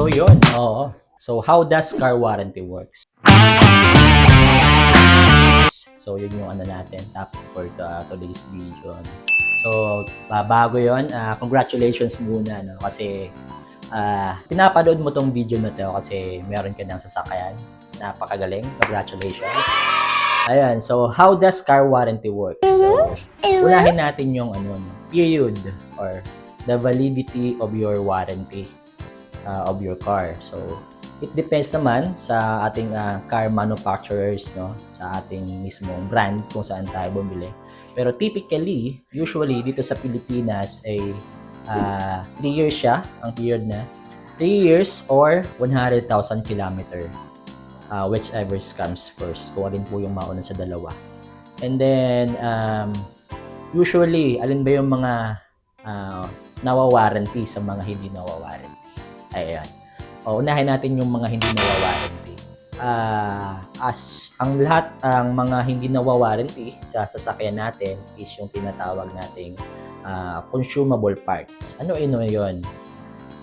So yun, oo. So how does car warranty works? So yun yung ano natin, topic for the, today's video. So ba- bago yun, ah, congratulations muna no kasi ah pinapanood mo tong video na to kasi meron ka ng sasakyan. Napakagaling. Congratulations. Ayan, so how does car warranty work? So, unahin natin yung ano, no, period or the validity of your warranty uh, of your car. So, it depends naman sa ating uh, car manufacturers, no? Sa ating mismong brand kung saan tayo bumili. Pero typically, usually dito sa Pilipinas ay 3 years siya, ang period na. 3 years or 100,000 kilometer. Uh, whichever comes first. Kung alin po yung mauna sa dalawa. And then, um, usually, alin ba yung mga uh, nawawarranty sa mga hindi nawawarranty? Ayan. O, unahin natin yung mga hindi nawawarranty. Ah, as ang lahat ang mga hindi nawawarranty sa sasakyan natin is yung tinatawag nating ah, consumable parts. Ano ino 'yon?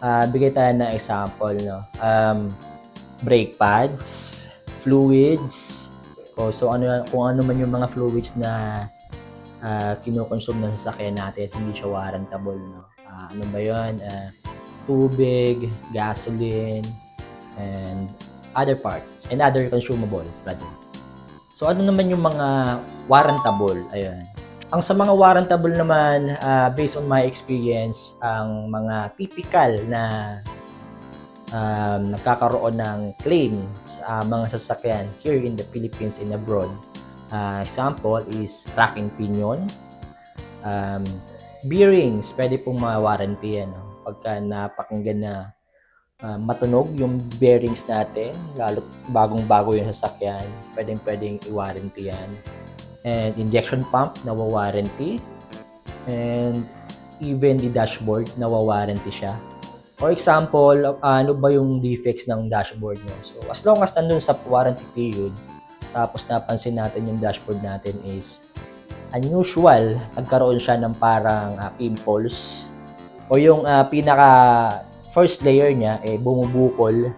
Ah, bigay tayo ng example no. Um, brake pads, fluids. O, so ano kung ano man yung mga fluids na uh, kinukonsume ng sasakyan natin, hindi siya warrantable no. Ah, ano ba 'yon? Ah, tubig, gasoline, and other parts, and other consumable, rather. So, ano naman yung mga warrantable? Ayan. Ang sa mga warrantable naman, ah, based on my experience, ang mga typical na um, nagkakaroon ng claim sa mga sasakyan here in the Philippines and abroad. Ah, example is racking pinion, um, bearings, pwede pong ma-warranty yan. No? Pagka napakinggan na ah, matunog yung bearings natin, lalo bagong-bago yung sasakyan, pwedeng pwedeng i-warranty yan. And injection pump, nawa-warranty. And even the dashboard, nawa-warranty siya. For example, ano ba yung defects ng dashboard nyo? So, as long as nandun sa warranty period, tapos napansin natin yung dashboard natin is unusual, nagkaroon siya ng parang ah, pimples o yung ah, pinaka first layer niya eh bumubukol.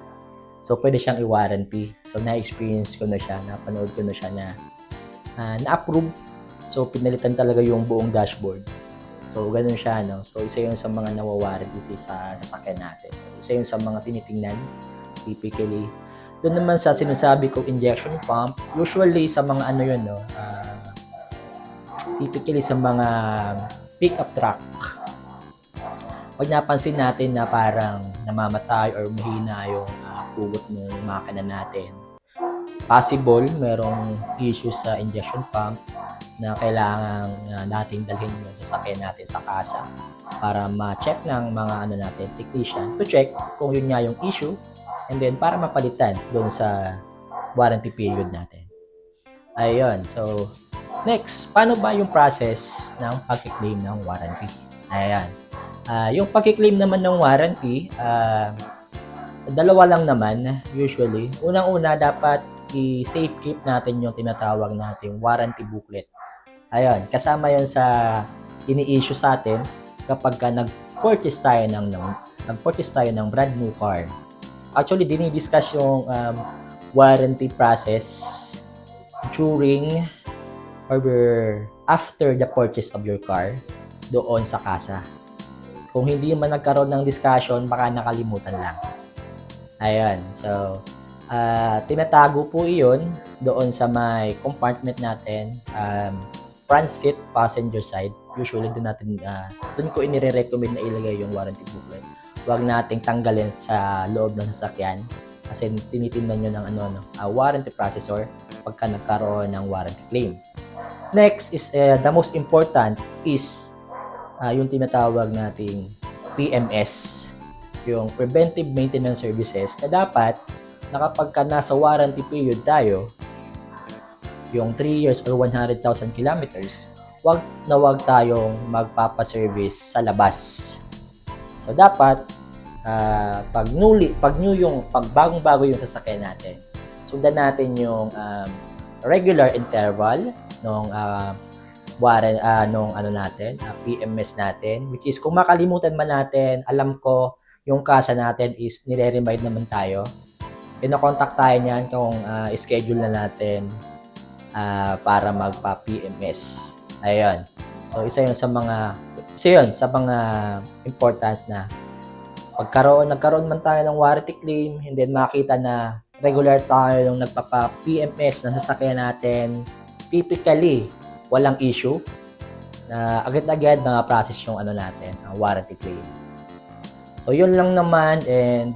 So pwede siyang i-warranty. So na-experience ko na siya, napanood ko na siya na ah, na-approve. So pinalitan talaga yung buong dashboard. So ganun siya no. So isa 'yun sa mga nawa-warranty sa sasakyan natin. So isa 'yun sa mga tinitingnan typically. Doon naman sa sinasabi ko injection pump, usually sa mga ano 'yun no. ah, typically sa mga pickup truck pag napansin natin na parang namamatay or mahina yung uh, pugot ng makina natin, possible merong issue sa injection pump na kailangan uh, nating dalhin yung sasakyan natin sa kasa para ma-check ng mga ano natin, technician to check kung yun nga yung issue and then para mapalitan doon sa warranty period natin. Ayun. So, next, paano ba yung process ng pag-claim ng warranty? Ayan. Ah, yung pag-claim naman ng warranty, ah, dalawa lang naman usually. Unang-una dapat i-safe keep natin yung tinatawag nating warranty booklet. Ayun, kasama 'yon sa ini-issue sa atin kapag ka nag-purchase tayo ng, ng nag-purchase tayo ng brand new car. Actually, dinidiscuss yung um, warranty process during or after the purchase of your car doon sa kasa. Kung hindi man nagkaroon ng discussion, baka nakalimutan lang. Ayun. So, ah, tinatago po iyon doon sa may compartment natin. Um, front seat, passenger side. Usually, doon natin, ah, doon ko inire-recommend na ilagay yung warranty booklet. Huwag nating tanggalin sa loob ng sasakyan kasi tinitingnan nyo ng ano, no, ah, warranty processor pagka nagkaroon ng warranty claim. Next is eh, the most important is ah, yung tinatawag nating PMS, yung Preventive Maintenance Services na dapat na ka nasa warranty period tayo, yung 3 years or 100,000 kilometers, wag na wag tayong magpapa-service sa labas. So dapat ah, pag newly, pag new yung pag bagong-bago yung sasakyan natin, sundan natin yung um, regular interval nung uh, warren ah, nung ano natin, ah, PMS natin, which is kung makalimutan man natin, alam ko yung kasa natin is nire-remind naman tayo. Pinokontak tayo niyan kung ah, schedule na natin ah, para magpa-PMS. Ayun. So, isa yun sa mga, isa yun sa mga importance na pagkaroon, nagkaroon man tayo ng warranty claim, and then makita na regular tayo yung nagpapa-PMS na sasakyan natin, typically, walang issue, na agad-agad mga process yung ano natin, ang warranty claim. So, yun lang naman, and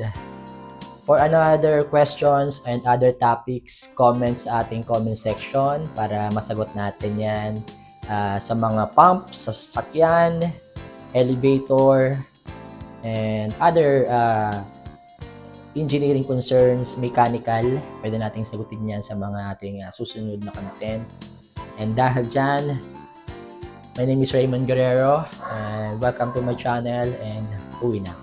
for another questions and other topics, comments sa ating comment section para masagot natin yan ah, sa mga pumps, sa sasakyan, elevator, and other ah, engineering concerns, mechanical, pwede nating sagutin yan sa mga ating ah, susunod na content. And dahil dyan, my name is Raymond Guerrero, and welcome to my channel, and uwi na.